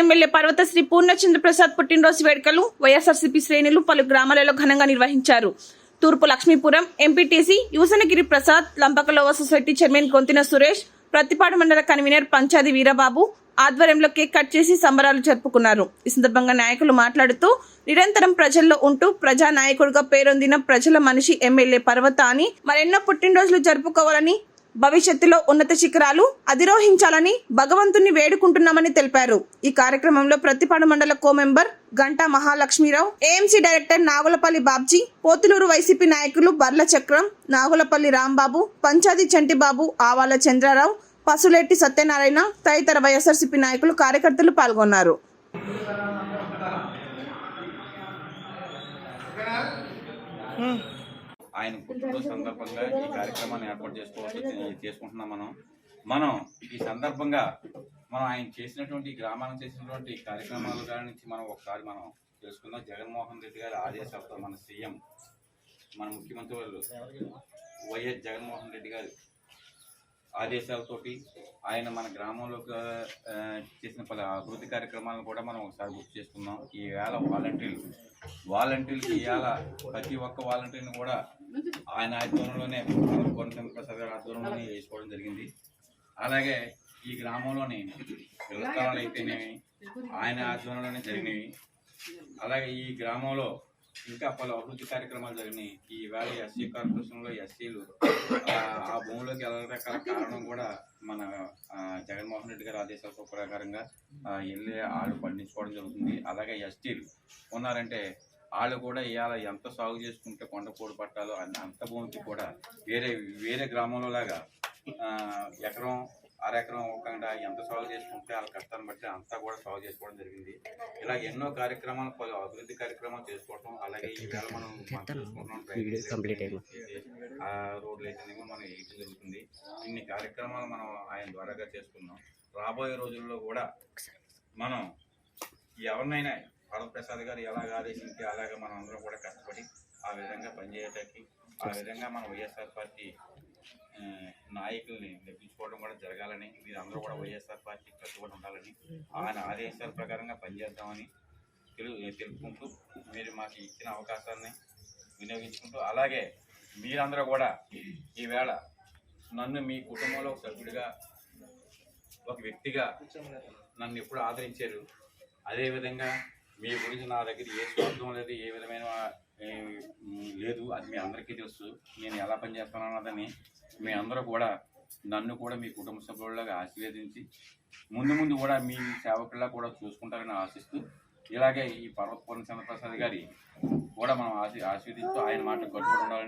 MLA పర్వత శ్రీ పూర్ణచంద్ర ప్రసాద్ పుట్టినరోజు వేడుకలు వైఎస్ఆర్సీపీ శ్రేణులు పలు గ్రామాలలో ఘనంగా నిర్వహించారు. తూర్పు Lakshmipuram MPTC Yuvasanagiri Prasad Lampakalova society chairman Gontina Suresh Prathipadu మండల కన్వీనర్ పంచాది వీరబాబు ఆధ్వర్యంలో కేక్ కట్ చేసి సంబరాలు జరుపుకున్నారు. ఈ సందర్భంగా నాయకులు మాట్లాడుతూ నిరంతరం ప్రజల్లో ఉంటూ ప్రజా నాయకుడిగా పేరొందిన ప్రజల మనిషి ఎమ్మెల్యే పర్వత అని మరెన్నో పుట్టినరోజులు జరుపుకోవాలని భవిష్యత్తులో ఉన్నత శిఖరాలు అధిరోహించాలని భగవంతుని వేడుకుంటున్నామని తెలిపారు. ఈ కార్యక్రమంలో ప్రతిపాడు మండల co member Ganta Mahalakshmirao AMC director Nagulapalli Babji Pothuluru YCP నాయకులు బర్ల చక్రం నాగులపల్లి రాంబాబు పంచాది చంటిబాబు ఆవాల చంద్రారావు పసులేటి సత్యనారాయణ తదితర వైఎస్ఆర్సీపీ నాయకులు కార్యకర్తలు పాల్గొన్నారు. ఆయన పుట్టినరోజు సందర్భంగా ఈ కార్యక్రమాన్ని ఏర్పాటు చేసుకోవచ్చు చేసుకుంటున్నాం మనం. మనం ఈ సందర్భంగా మనం ఆయన చేసినటువంటి గ్రామానికి చేసినటువంటి కార్యక్రమాల గారి నుంచి మనం ఒకసారి మనం తెలుసుకుందాం. జగన్మోహన్ రెడ్డి గారి ఆదేశాలతో మన సీఎం మన ముఖ్యమంత్రి వాళ్ళు వైఎస్ జగన్మోహన్ రెడ్డి గారు ఆదేశాలతోటి ఆయన మన గ్రామంలో చేసిన పలు అభివృద్ధి కార్యక్రమాలను కూడా మనం ఒకసారి గుర్తు చేసుకున్నాం ఈ వేళ వాలంటీర్లు వాలంటీర్లు ఇవాళ ప్రతి ఒక్క వాలంటీర్ని కూడా ఆయన ఆధ్వర్యంలోనే మన కోనసీమ ప్రసాద్ గారి ఆధ్వర్యంలోనే వేసుకోవడం జరిగింది. అలాగే ఈ గ్రామంలోని విస్తరణలు అయితేనేవి ఆయన ఆధ్వర్యంలోనే జరిగినవి. అలాగే ఈ గ్రామంలో ఇంకా పలు అభివృద్ధి కార్యక్రమాలు జరిగినాయి. ఈ వేళ ఎస్సీ కార్పొరేషన్లో ఎస్సీలు భూమిలోకి వెళ్ళడానికి గల కారణం కూడా మన జగన్మోహన్ రెడ్డి గారి ఆదేశాల ప్రకారంగా వెళ్ళి వాళ్ళు పండించుకోవడం జరుగుతుంది. అలాగే ఎస్టీలు ఉన్నారంటే వాళ్ళు కూడా ఇవాళ ఎంత సాగు చేసుకుంటే కొండపోడు పట్టాలో అన్ని- అంత భూమికి కూడా వేరే వేరే గ్రామంలో లాగా ఆ, ఎకరం అరెకరం ఒక్కకుండా ఎంత సాగు చేసుకుంటే వాళ్ళ కష్టాన్ని బట్టి అంతా కూడా సాగు చేసుకోవడం జరిగింది. ఇలా ఎన్నో కార్యక్రమాలు పలు అభివృద్ధి కార్యక్రమాలు చేసుకోవటం అలాగే ఈ వేళ మనం చూసుకుంటున్నాం రోడ్లు అయితేనేమో మనం వేయడం జరుగుతుంది. ఇన్ని కార్యక్రమాలు మనం ఆయన ద్వారాగా చేసుకున్నాం. రాబోయే రోజుల్లో కూడా మనం ఎవరినైనా వరప్రసాద్ గారు ఎలాగ ఆదేశించి అలాగే మనం అందరం కూడా కష్టపడి ఆ విధంగా పనిచేయటానికి ఆ విధంగా మన వైఎస్ఆర్ పార్టీ నాయకుల్ని నెప్పించుకోవడం కూడా జరగాలని మీరందరూ కూడా వైఎస్ఆర్ పార్టీ కట్టుబడి ఉండాలని ఆయన ఆదేశాల ప్రకారంగా పనిచేద్దామని తెలు తెలుపుకుంటూ మీరు మాకు ఇచ్చిన అవకాశాన్ని వినియోగించుకుంటూ అలాగే మీరందరూ కూడా ఈవేళ నన్ను మీ కుటుంబంలో ఒక సభ్యుడిగా ఒక వ్యక్తిగా నన్ను ఎప్పుడు ఆదరించారు. అదేవిధంగా మీ గురించి నా దగ్గర ఏ స్వార్థం లేదు ఏ విధమైన లేదు. అది మీ అందరికీ తెలుసు. నేను ఎలా పనిచేస్తాను అన్నదని మీ అందరూ కూడా నన్ను కూడా మీ కుటుంబ సభ్యులలాగా ఆశీర్వదించి ముందు ముందు కూడా మీ సేవకుల్లా కూడా చూసుకుంటారని ఆశిస్తూ ఇలాగే ఈ పర్వతపురం చంద్రప్రసాద్ గారి కూడా మనం ఆశీ ఆశీర్వదిస్తూ ఆయన మాట కట్టుబడి